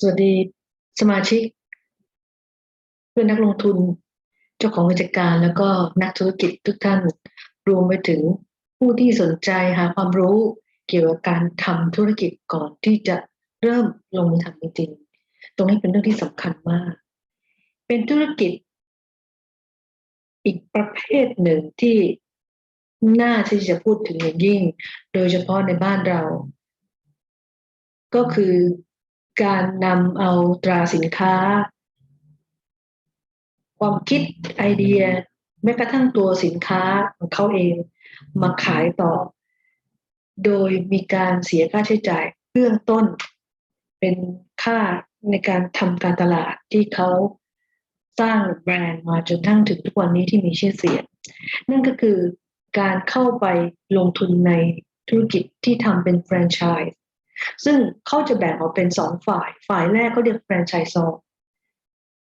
สวัสดีสมาชิก เพื่อนนักลงทุน เจ้าของกิจการแล้วก็นักธุรกิจทุกท่าน รวมไปถึงผู้ที่สนใจหาความรู้เกี่ยวกับการทำธุรกิจก่อนที่จะเริ่มลงมือทำจริงๆตรงนี้เป็นเรื่องที่สำคัญมาก เป็นธุรกิจ อีกประเภทหนึ่งที่น่าที่จะพูดถึงอย่างยิ่ง โดยเฉพาะในบ้านเรา ก็คือ การนำเอาตราสินค้า ความคิดไอเดีย แม้กระทั่งตัวสินค้าของเขาเองมาขายต่อ โดยมีการเสียค่าใช้จ่ายเบื้องต้น เป็นค่าในการทำการตลาดที่เขาสร้างแบรนด์มาจนทั้งถึงทุกวันนี้ที่มีชื่อเสียง นั่นก็คือการเข้าไปลงทุนในธุรกิจที่ทำเป็นแฟรนไชส์ ซึ่งเขาจะแบ่งออกเป็นสองฝ่าย ฝ่ายแรกเขาเรียกแฟรนไชส์ซอ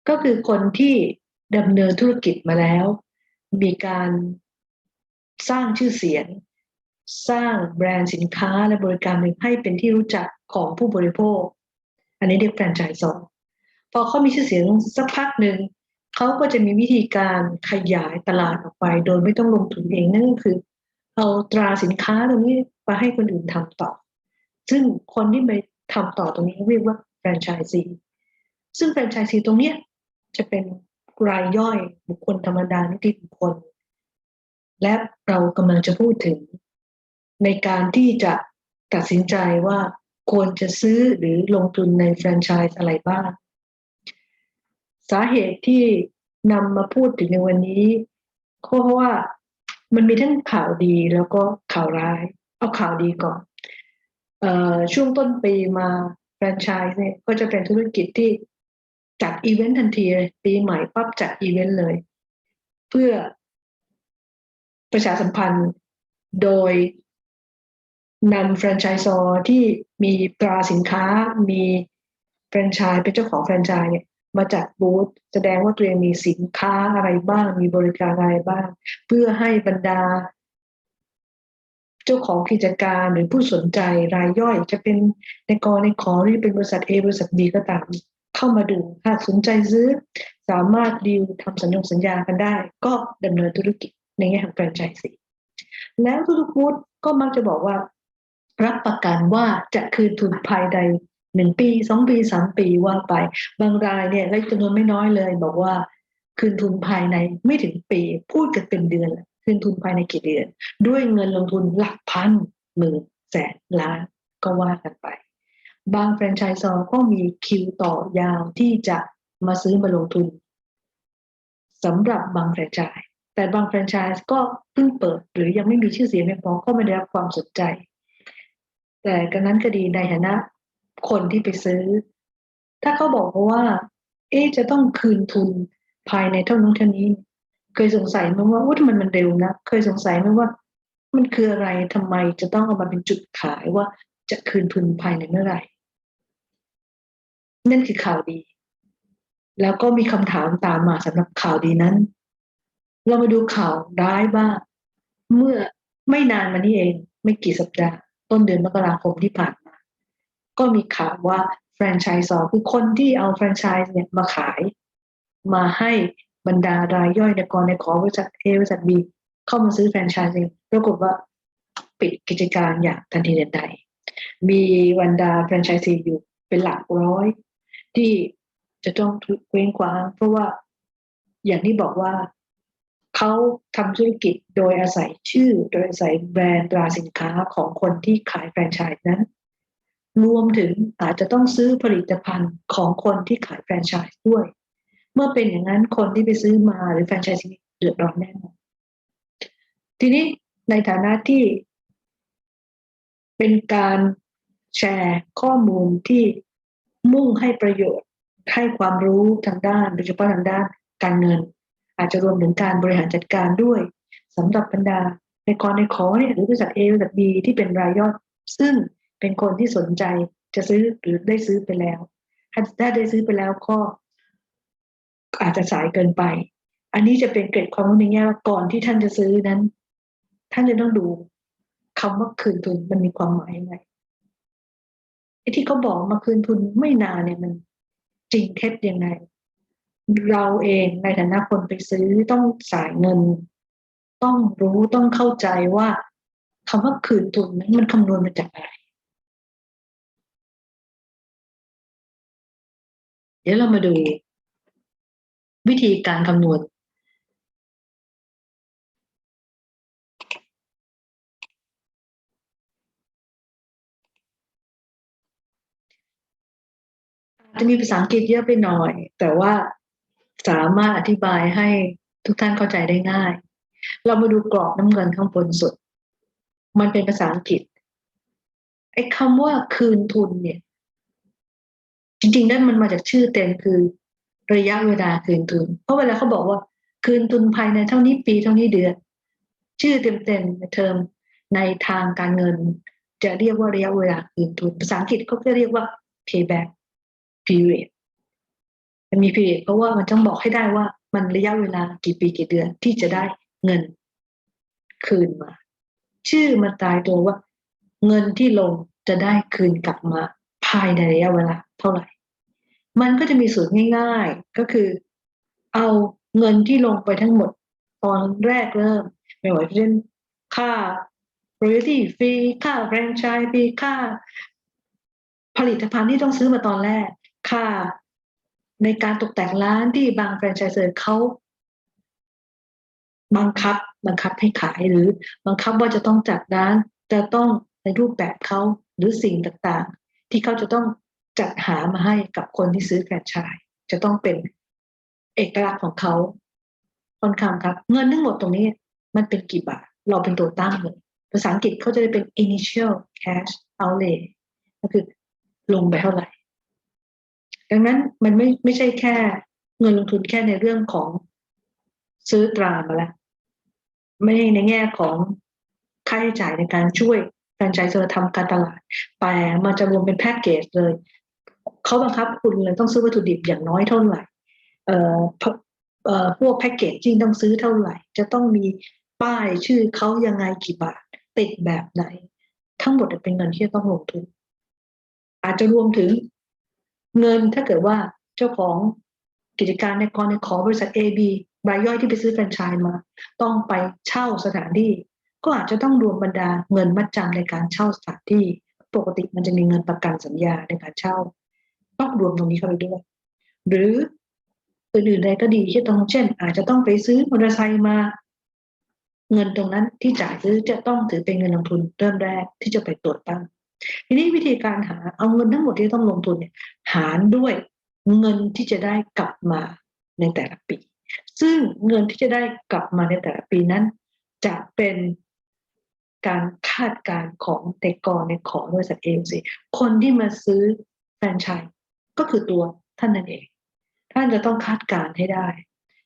ก็คือคนที่ดำเนินธุรกิจมาแล้ว มีการสร้างชื่อเสียง สร้างแบรนด์สินค้าและบริการให้เป็นที่รู้จักของผู้บริโภค อันนี้เรียกแฟรนไชส์ซอพอเขามีชื่อเสียงสักพักหนึ่งเขาก็จะมีวิธีการขยายตลาดออกไป โดยไม่ต้องลงทุนเองนั่นก็คือ เอาตราสินค้าตรงนี้ไปให้คนอื่นทำต่อ ซึ่งคนที่ไปทำต่อตรงนี้เรียกว่าแฟรนไชส์ซีซึ่งแฟรนไชส์ซีตรงเนี้ยจะเป็นรายย่อยบุคคลธรรมดานิติบุคคล และเรากำลังจะพูดถึง ในการที่จะตัดสินใจว่าควรจะซื้อหรือลงทุนในแฟรนไชส์อะไรบ้าง สาเหตุที่นำมาพูดถึงในวันนี้เพราะว่ามันมีทั้งข่าวดีแล้วก็ข่าวร้าย เอาข่าวดีก่อน ช่วงต้นปีมาแฟรนไชส์เนี่ยก็จะเป็นธุรกิจที่จัดอีเวนต์ทันทีเลยปีใหม่ปั๊บจัดอีเวนต์เลย เพื่อประชาสัมพันธ์โดยนำแฟรนไชส์ซอที่มีตราสินค้ามีแฟรนไชส์เป็นเจ้าของแฟรนไชส์เนี่ยมาจัดบูธแสดงว่าตัวเองมีสินค้าอะไรบ้าง มีบริการอะไรบ้าง เพื่อให้บรรดา จ้าของกิจการหรือผู้สนใจรายย่อย จะเป็นในกรในขอหรือเป็นบริษัท A บริษัท B ก็ตาม เข้ามาดูหากสนใจซื้อ สามารถดีลทำสัญญาสัญญากันได้ ก็ดำเนินธุรกิจในแง่ของแฟรนไชส์สิแล้วทุกๆบูธก็มักจะบอกว่า รับประกันว่าจะคืนทุนภายในหนึ่งปีสองปีสามปีว่าไป บางรายเนี่ยและจำนวนไม่น้อยเลย บอกว่าคืนทุนภายในไม่ถึงปี พูดกันเป็นเดือน คืนทุนภายในกี่เดือน ด้วยเงินลงทุนหลักพันหมื่นแสนล้านก็ว่ากันไป บางแฟรนไชส์ซอก็มีคิวต่อยาวที่จะมาซื้อมาลงทุนสำหรับบางแฟรนไชส์แต่บางแฟรนไชส์ก็เพิ่งเปิด หรือยังไม่มีชื่อเสียงเพียงพอก็ไม่ได้รับความสนใจ แต่กันนั้นก็ดีในฐานะ คนที่ไปซื้อ ถ้าเขาบอกว่า เอ๊จะต้องคืนทุนภายในเท่านั้นเท่านี้ เคยสงสัยไหมว่าว่าทำไมมันเร็วนะเคยสงสัยไหมว่า มันคืออะไรทำไมจะต้องเอามาเป็นจุดขายว่าจะคืนทุนภายในเมื่อไหร่ นั่นคือข่าวดี แล้วก็มีคำถามตามมาสำหรับข่าวดีนั้น เรามาดูข่าวร้ายบ้างเมื่อไม่นานมานี้เอง ไม่กี่สัปดาห์ ต้นเดือนมกราคมที่ผ่านมา ก็มีข่าวว่าแฟรนไชส์ซอคือคนที่เอาแฟรนไชส์เนี่ยมาขาย มาให้ บรรดารายย่อยในกรในขอบริษัทเอบริษัทบีเข้ามาซื้อแฟรนไชส์เองปรากฏว่าปิดกิจการอย่างทันทีทันใดมีบรรดาแฟรนไชส์ซีอยู่เป็นหลักร้อย ที่จะต้องเว้งคว้างเพราะว่าอย่างที่บอกว่าเขาทำธุรกิจโดยอาศัยชื่อ โดยอาศัยแบรนด์ตราสินค้าของคนที่ขายแฟรนไชส์นั้น รวมถึงอาจจะต้องซื้อผลิตภัณฑ์ของคนที่ขายแฟรนไชส์ด้วย เมื่อเป็นอย่างนั้นคนที่ไปซื้อมาหรือแฟรนไชส์เดือดร้อนแน่นอนทีนี้ในฐานะที่เป็นการแชร์ข้อมูลที่มุ่งให้ประโยชน์ให้ความรู้ทางด้าน โดยเฉพาะทางด้านการเงิน อาจจะรวมถึงการบริหารจัดการด้วยสำหรับบรรดาในกรในขอเนี่ยหรือบริษัท A บริษัท B ที่เป็นรายย่อยซึ่งเป็นคนที่สนใจจะซื้อหรือได้ซื้อไปแล้ว ถ้าได้ซื้อไปแล้วก็ อาจจะสายเกินไป อันนี้จะเป็นเกร็ดความรู้ในแง่ว่าก่อนที่ท่านจะซื้อนั้น ท่านจะต้องดูคำว่าคืนทุนมันมีความหมายยังไงไอ้ที่เขาบอกมาคืนทุนไม่นานเนี่ยมัน จริงเท็จยังไง เราเองในฐานะคนไปซื้อต้องจ่ายเงิน ต้องรู้ต้องเข้าใจว่าคำว่าคืนทุนนั้นมันคำนวณมาจากอะไร เดี๋ยวเรามาดู วิธีการคำนวณจะมีภาษาอังกฤษเยอะไปหน่อย แต่ว่าสามารถอธิบายให้ทุกท่านเข้าใจได้ง่าย เรามาดูกรอบน้ำเงินข้างบนสุด มันเป็นภาษาอังกฤษไอ้คำว่าคืนทุนเนี่ย จริงๆนั่นมันมาจากชื่อเต็มคือ ระยะเวลาคืนทุน เพราะเวลาเขาบอกว่าคืนทุนภายในเท่านี้ปีเท่านี้เดือน ชื่อเต็มๆในเทอมในทางการเงิน จะเรียกว่าระยะเวลาคืนทุน ภาษาอังกฤษเขาจะเรียกว่า payback period มันมี period เพราะว่ามันต้องบอกให้ได้ว่ามันระยะเวลากี่ปีกี่เดือนที่จะได้เงินคืนมา ชื่อมันตายตัวว่า เงินที่ลงจะได้คืนกลับมา ภายในระยะเวลาเท่าไหร่ มันก็จะมีสูตรง่ายๆ ก็คือ เอาเงินที่ลงไปทั้งหมดตอนแรกเริ่มไม่ว่าจะเป็นค่า royalty ฟรีค่าแฟรนไชส์ฟรีค่า ผลิตภัณฑ์ที่ต้องซื้อมาตอนแรก ค่าในการตกแต่งร้านที่บางแฟรนไชส์เซอร์เขาบังคับบังคับให้ขายหรือบังคับว่าจะต้องจัดร้านจะต้องในรูปแบบเขาหรือสิ่งต่างๆ ที่เขาจะต้อง จัดหามาให้กับคนที่ซื้อแฟรนไชส์จะต้องเป็นเอกลักษณ์ของเขาค่อนข้างครับ เงินทั้งหมดตรงนี้มันเป็นกี่บาท เราเป็นตัวตั้งเลยภาษาอังกฤษเขาจะได้เป็น initial cash outlay ก็คือลงไปเท่าไหร่ ดังนั้นมันไม่ไม่ใช่แค่เงินลงทุนแค่ในเรื่องของซื้อตรามาแล้วไม่ในแง่ของค่าใช้จ่ายในการช่วยแฟรนไชส์เซอร์ทำการตลาด แต่มันจะรวมเป็นแพ็กเกจเลย เขาบังคับคุณเลยต้องซื้อวัตถุดิบอย่างน้อยเท่าไหร่เอ่อเอ่อพวกแพ็กเกจจริงต้องซื้อเท่าไหร่ จะต้องมีป้ายชื่อเขายังไงกี่บาท ติดแบบไหน ทั้งหมดเป็นเงินที่ต้องลงทุน อาจจะรวมถึงเงินถ้าเกิดว่าเจ้าของกิจการในกรในขอบริษัท AB รายย่อยที่ไปซื้อแฟรนไชส์มา ต้องไปเช่าสถานที่ ก็อาจจะต้องรวมบรรดาเงินมัดจำในการเช่าสถานที่ ปกติมันจะมีเงินประกันสัญญาในการเช่า ต้องรวมตรงนี้เข้าไปด้วย หรืออื่นๆใดก็ดีที่ต้องเช่น อาจจะต้องไปซื้อมอเตอร์ไซค์มา เงินตรงนั้นที่จ่ายซื้อจะต้องถือเป็นเงินลงทุนเริ่มแรกที่จะไปตรวจตั้งทีนี้วิธีการหาเอาเงินทั้งหมดที่ต้องลงทุนเนี่ยหารด้วยเงินที่จะได้กลับมาในแต่ละปี ซึ่งเงินที่จะได้กลับมาในแต่ละปีนั้น จะเป็นการคาดการณ์ของเตกรในขอบริษัทเองสิคนที่มาซื้อแฟรนไชส์ ก็คือตัวท่านนั่นเอง ท่านจะต้องคาดการณ์ให้ได้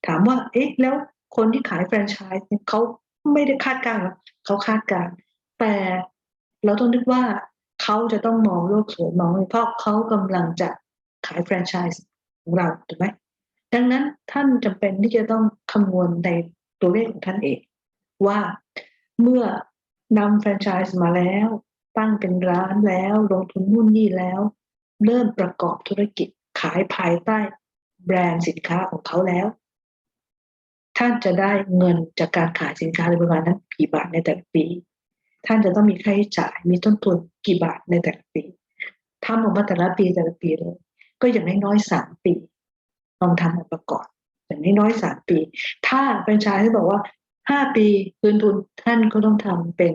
ถามว่า เอ๊ะ แล้วคนที่ขายแฟรนไชส์เขาไม่ได้คาดการณ์หรอเขาคาดการณ์แต่เราต้องนึกว่าเขาจะต้องมองโลกสวยมองเพราะเขากำลังจะขายแฟรนไชส์ของเราถูกไหมดังนั้นท่านจำเป็นที่จะต้องคำนวณในตัวเลขของท่านเอง ว่าเมื่อนำแฟรนไชส์มาแล้ว ตั้งเป็นร้านแล้ว ลงทุนนู่นนี่แล้ว เริ่มประกอบธุรกิจขายภายใต้แบรนด์สินค้าของเขาแล้ว ท่านจะได้เงินจากการขายสินค้าในประมาณนั้นกี่บาทในแต่ละปี ท่านจะต้องมีค่าใช้จ่ายมีต้นทุนกี่บาทในแต่ละปีทำออกมาแต่ละปีแต่ละปีเลย ก็อย่างน้อยๆสามปีลองทำออกมาก่อนอย่างน้อยๆสามปี ถ้าเป็นชายที่บอกว่าห้าปีคืนทุนท่านก็ต้องทำเป็น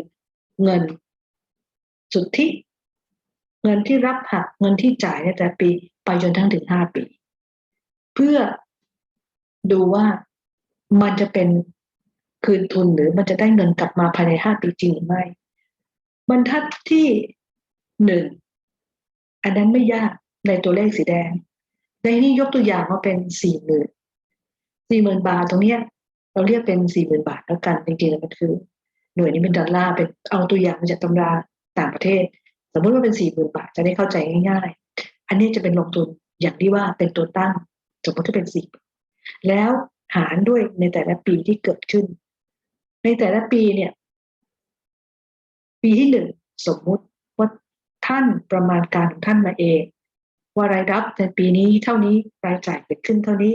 เงินสุทธิ เงินที่รับหักเงินที่จ่ายในแต่ปีไปจนทั้งถึงห้าปี เพื่อดูว่ามันจะเป็นคืนทุนหรือมันจะได้เงินกลับมาภายในห้าปีจริงหรือไม่บรรทัดที่หนึ่งอันนั้นไม่ยากในตัวเลขสีแดง ในนี้ยกตัวอย่างว่าเป็นสี่หมื่นสี่หมื่นบาทตรงเนี้ย เราเรียกเป็นสี่หมื่นบาทแล้วกันจริงๆแล้วมันคือ หน่วยนี้เป็นดอลลาร์เป็นเอาตัวอย่างมาจากตำราต่างประเทศ มมติว่าเป็นสี่หมื่นบาทจะได้เข้าใจง่ายๆ อันนี้จะเป็นลงทุนอย่างที่ว่าเป็นตัวตั้ง สมมติถ้าเป็นสี่แล้วหารด้วยในแต่ละปีที่เกิดขึ้น ในแต่ละปีเนี่ย ปีที่หนึ่งสมมุติว่าท่านประมาณการของท่านมาเอง ว่ารายรับในปีนี้เท่านี้รายจ่ายเกิดขึ้นเท่านี้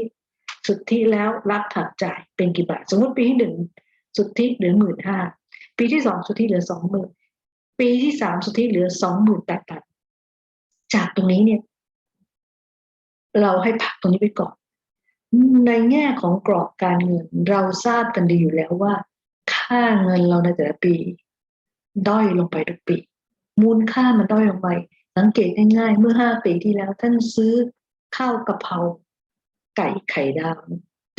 สุทธิแล้วรับหักจ่ายเป็นกี่บาท สมมติปีที่หนึ่งสุทธิเหลือหมื่นห้าปีที่สองสุทธิเหลือสองหมื่น ปีที่สามสุทธิเหลือสองหมื่นแปดพันจากตรงนี้เนี่ย เราให้พักตรงนี้ไปก่อน ในแง่ของกรอบการเงิน เราทราบกันดีอยู่แล้วว่า ค่าเงินเราในแต่ละปี ด้อยลงไปทุกปี มูลค่ามันด้อยลงไป สังเกตง่ายๆ เมื่อห้าปีที่แล้ว ท่านซื้อข้าวกะเพราไก่ไข่ดาว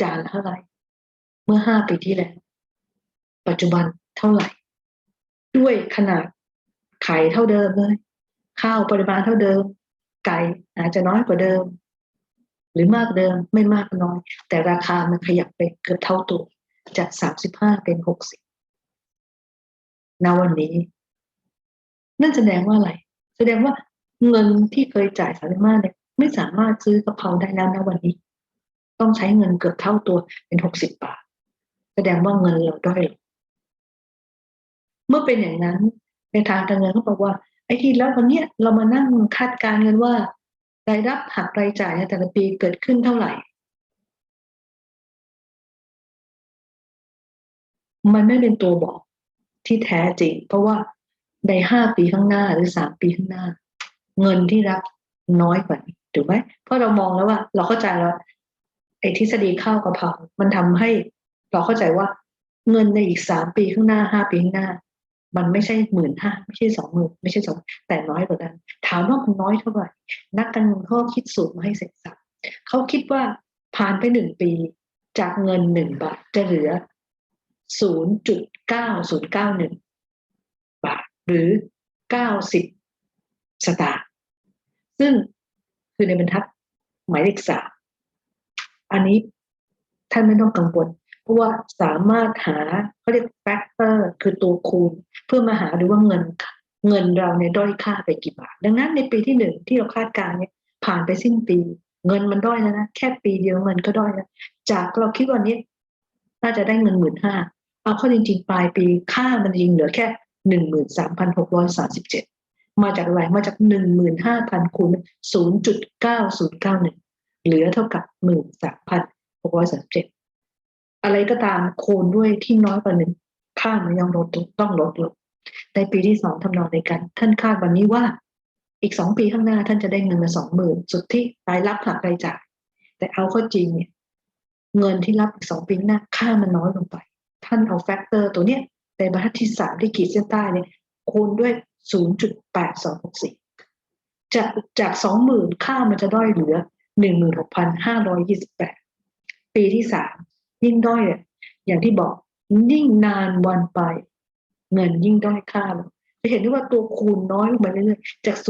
จานละเท่าไหร่ เมื่อห้าปีที่แล้ว ปัจจุบันเท่าไหร่ ด้วยขนาด ไข่เท่าเดิมเลย ข้าวปริมาณเท่าเดิม ไก่อาจจะน้อยกว่าเดิม หรือมากเดิมไม่มากน้อย แต่ราคามันขยับไปเกือบเท่าตัวจากสามสิบห้าเป็นหกสิบณวันนี้ นั่นแสดงว่าอะไร แสดงว่าเงินที่เคยจ่ายสามสิบห้าเนี่ยไม่สามารถซื้อกะเพราได้แล้วณวันนี้ ต้องใช้เงินเกือบเท่าตัวเป็นหกสิบบาท แสดงว่าเงินเราด้อยลงเมื่อเป็นอย่างนั้น ในทางการเงินเขาบอกว่าไอ้ที่แล้ววันเนี้ยเรามานั่งคาดการณ์กันว่ารายรับหักรายจ่ายในแต่ละปีเกิดขึ้นเท่าไหร่ มันไม่เป็นตัวบอกที่แท้จริง เพราะว่าในห้าปีข้างหน้าหรือสามปีข้างหน้า เงินที่รับน้อยกว่านี้ถูกไหมเพราะเรามองแล้วว่า เราเข้าใจแล้วไอ้ทฤษฎีข้าวกะเพรามันทำให้ เราเข้าใจว่าเงินในอีกสามปีข้างหน้าห้าปีข้างหน้า มันไม่ใช่หมื่นห้าไม่ใช่สองหมื่นไม่ใช่สองแต่น้อยกว่านั้น ถามว่ามันน้อยเท่าไหร่นักการเงินเขาคิดสูตรมาให้เสร็จสับเขาคิดว่าผ่านไปหนึ่งปีจากเงินหนึ่งบาทจะเหลือศูนย์จุดเก้าศูนย์เก้าหนึ่งบาท หรือเก้าสิบสตางค์ซึ่งคือในบรรทัดหมายเลขสามอันนี้ท่านไม่ต้องกังวล เพราะว่าสามารถหาเขาเรียกแฟกเตอร์คือตัวคูณ เพื่อมาหาดูว่าเงินเงินเราในด้อยค่าไปกี่บาท ดังนั้นในปีที่หนึ่งที่เราคาดการณ์เนี่ยผ่านไปสิ้นปี เงินมันด้อยแล้วนะแค่ปีเดียวเงินก็ด้อยแล้วจากเราคิดวันนี้น่าจะได้เงินหมื่นห้าเอาเข้าจริงๆปลายปีค่ามันจริงเหลือแค่หนึ่งหมื่นสามพันหกร้อยสาสิบเจ็ดมาจากอะไรมาจากหนึ่งหมื่นห้าพันคูณศูนย์จุดเก้าศูนย์เก้าหนึ่งเหลือเท่ากับหมื่นสามพันหกร้อยสามสิบเจ็ด อะไรก็ตามคูณด้วยที่น้อยกว่าหนึ่งค่ามันยังลดต้องลดลงในปีที่สองทำนองในกัน ท่านคาดวันนี้ว่า อีกสองปีข้างหน้าท่านจะได้เงินมาสองหมื่นสุดที่รายรับหักรายจ่ายแต่เอาเข้าจริงเนี่ยเงินที่รับอีกสองปีหน้าค่ามันน้อยลงไป ท่านเอาแฟกเตอร์ตัวเนี้ยในบรรทัดที่สามที่ขีดเส้นใต้เนี่ยคูณด้วย0.8264จากจาก20,000ค่ามันจะด้อยเหลือ16,528ปีที่สาม ยิ่งด้อยอะอย่างที่บอกยิ่งนานวันไป เงินยิ่งด้อยค่าลงจะเห็นได้ว่าตัวคูณน้อยลงไปเรื่อยๆจาก 0.9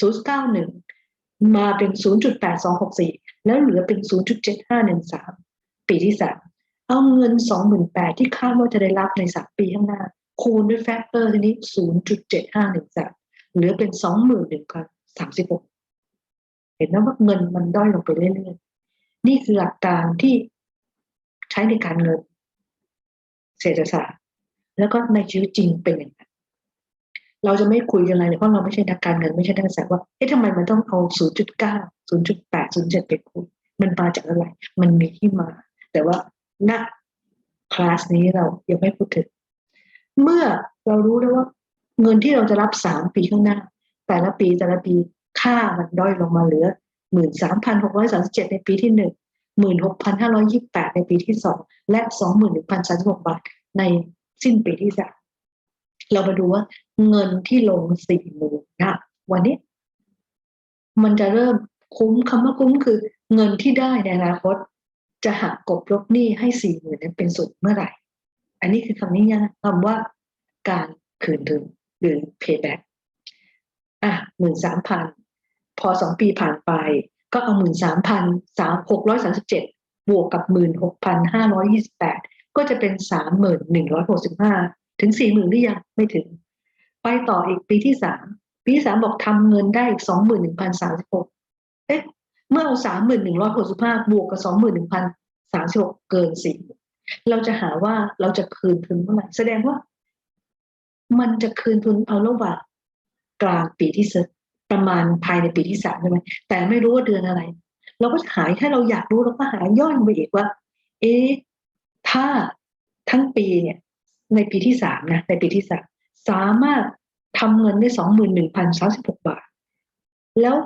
091 มาเป็น 0.8264 แล้วเหลือเป็น 0.7513 ปีที่สามเอาเงิน 28,000 ที่คาดว่าจะได้รับในสามปีข้างหน้า คูณด้วยแฟกเตอร์ทีนี้ 0.7513 เหลือเป็น 21,036 เห็นไหมว่าเงินมันด้อยลงไปเรื่อยๆ นี่คือหลักการที่ใช้ในการเงินเศรษฐศาสตร์ แล้วก็ในชีวิตจริงเป็นอย่างนั้นเราจะไม่คุยกันอะไรเลยเพราะเราไม่ใช่นักการเงินไม่ใช่นักศึกษาว่าเอ๊ะทำไมมันต้องเอา 0.9 0.8 0.7 ไปคุยมันมาจากอะไร มันมีที่มา แต่ว่าณคลาสนี้เรายังไม่พูดถึง เมื่อเรารู้แล้วว่า เงินที่เราจะรับสามปีข้างหน้า แต่ละปีแต่ละปีค่ามันด้อยลงมาเหลือ หมื่นสามพันหกร้อยสามสิบเจ็ดในปีที่หนึ่งหมื่นหกพันห้าร้อยยี่แปดในปีที่สองและสองหมื่นหนึ่งพันสามสิบหกบาทในสิ้นปีที่สามเรามาดูว่าเงินที่ลงสี่หมื่นนะวันนี้ มันจะเริ่มคุ้มคำว่าคุ้มคือ เงินที่ได้ในอนาคต จะหักกบลบหนี้ให้สี่หมื่นนั้นเป็นสุดเมื่อไหร่ อันนี้คือคำนี้นะคำว่าการคืนทุนหรือ payback อะหมื่นสามพัน พอสองปีผ่านไป ก็เอาหมื่นสามพันสามหกร้อยสามสิบเจ็ดบวกกับหมื่นหกพันห้าร้อยยี่สิบแปดก็จะเป็นสามหมื่นหนึ่งร้อยหกสิบห้าถึงสี่หมื่นหรือยังไม่ถึง ไปต่ออีกปีที่สามปีที่สามบอกทำเงินได้อีกสองหมื่นหนึ่งพันสามสิบหกเอ๊ะเมื่อเอาสามหมื่นหนึ่งร้อยหกสิบห้าบวกกับสองหมื่นหนึ่งพันสามสิบหกเกินสี่เราจะหาว่าเราจะคืนทุนเมื่อไหร่แสดงว่า มันจะคืนทุนเอาระหว่างกลางปีที่ส ประมาณภายในปีที่สามใช่ไหมแต่ไม่รู้ว่าเดือนอะไร เราก็หายถ้าเราอยากรู้เราก็หาย่อยไปอีกว่า เอ๊ะถ้าทั้งปีเนี่ย ในปีที่สามนะในปีที่สามสามารถทำเงินได้สองหมื่นหนึ่งพันสาสิบหกบาท แล้ว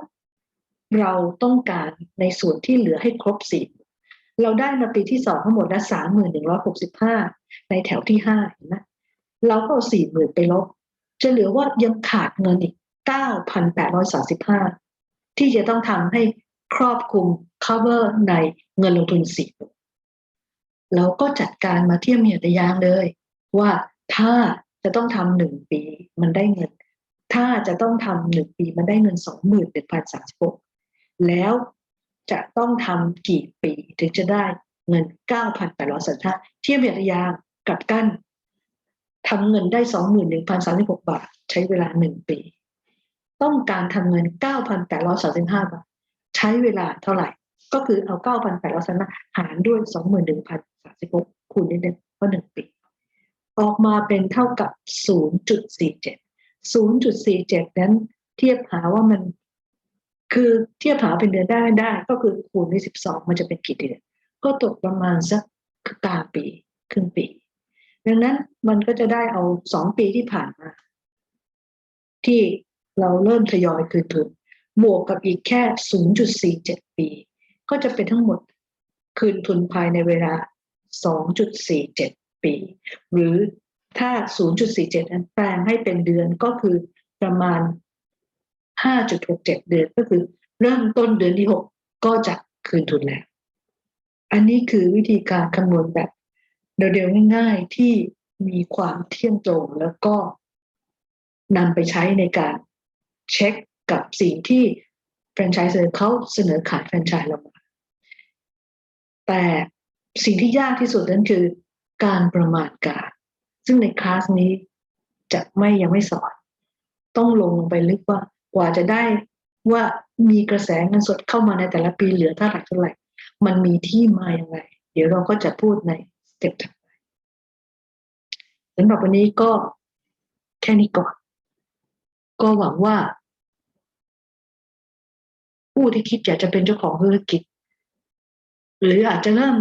เราต้องการในส่วนที่เหลือให้ครบสี่เราได้มาปีที่สองทั้งหมดนะสามหมื่นหนึ่งร้อยหกสิบห้าในแถวที่ห้าเห็นไหมเราก็เอาสี่หมื่นไปลบ จะเหลือว่ายังขาดเงินอีก เก้าพันแปดร้อยสาสิบห้าที่จะต้องทำให้ครอบคลุม cover ในเงินลงทุนสี่เราก็จัดการมาเทียบเหตุยางเลย ว่าถ้าจะต้องทำหนึ่งปีมันได้เงิน ถ้าจะต้องทำหนึ่งปีมันได้เงินสองหมื่นหนึ่งพันสามสิบหกแล้วจะต้องทำกี่ปีถึงจะได้เงินเก้าพันแปดร้อยสัญชาเทียบเหตุยางกับกั้นทำเงินได้สองหมื่นหนึ่งพันสามสิบหกบาท ใช้เวลาหนึ่งปี ต้องการทำเงินเก้าพันแปดร้อยสามสิบาท ใช้เวลาเท่าไหร่ ก็คือเอาเก้าพันแปดร้อยสามสิบหารด้วยสองหมื่นหนึ่งพันสามสิบหกคูณนิดนึงก็หนึ่งปี ออกมาเป็นเท่ากับ 0.47 0.47 นั้นเทียบหาว่ามัน คือเทียบหาเป็นเดือนได้ได้ ก็คือคูณด้วย12 มันจะเป็นกี่เดือน ก็ตกประมาณสักกลางปีครึ่งปี ดังนั้นมันก็จะได้เอาสองปีที่ผ่านมา ที่ เราเริ่มทยอยคืนทุนบวกกับอีกแค่ 0.47 ปี ก็จะเป็นทั้งหมดคืนทุนภายในเวลา 2.47 ปี หรือถ้า 0.47 นั้นแปลงให้เป็นเดือนก็คือประมาณ 5.67 เดือนก็คือเริ่มต้นเดือนที่ 6 ก็จะคืนทุนแล้ว อันนี้คือวิธีการคำนวณแบบเร็วๆง่ายๆที่มีความเที่ยงตรงแล้วก็นำไปใช้ในการ เช็คกับสิ่งที่แฟรนไชส์เขาเสนอขายแฟรนไชส์เรามาแต่สิ่งที่ยากที่สุดนั้นคือการประมาณการ ซึ่งในคลาสนี้จะไม่ยังไม่สอน ต้องลงไปลึกว่ากว่าจะได้ว่ามีกระแสเงินสดเข้ามาในแต่ละปีเหลือเท่าไหร่เท่าไหร่ มันมีที่มาอย่างไร เดี๋ยวเราก็จะพูดในสเต็ปถัดไปสำหรับวันนี้ก็แค่นี้ก่อน ก็หวังว่า ผู้ที่คิดอยากจะเป็นเจ้าของธุรกิจ หรืออาจจะเริ่ม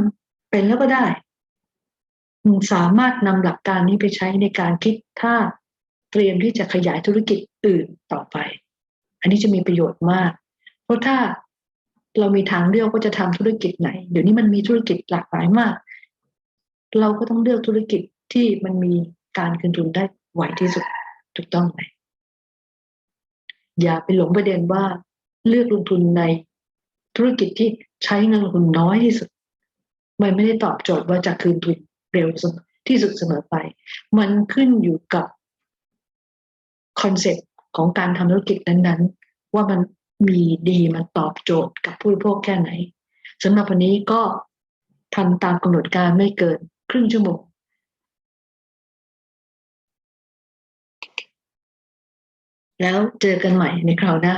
เป็นแล้วก็ได้สามารถนำหลักการนี้ไปใช้ในการคิดถ้าเตรียมที่จะขยายธุรกิจอื่นต่อไป อันนี้จะมีประโยชน์มาก เพราะถ้าเรามีทางเลือกว่าจะทำธุรกิจไหน เดี๋ยวนี้มันมีธุรกิจหลากหลายมาก เราก็ต้องเลือกธุรกิจที่มันมีการคืนทุนได้ไวที่สุดถูกต้องไหมอย่าไปหลงประเด็นว่า เลือกลงทุนในธุรกิจที่ใช้เงินลงทุนน้อยที่สุด มันไม่ได้ตอบโจทย์ว่าจะคืนทุนเร็วที่สุดเสมอไป มันขึ้นอยู่กับคอนเซ็ปต์ของการทำธุรกิจนั้นๆ ว่ามันมีดีมันตอบโจทย์กับผู้บริโภคแค่ไหนสำหรับวันนี้ก็ทำตามกำหนดการไม่เกินครึ่งชั่วโมงแล้วเจอกันใหม่ในคราวหน้า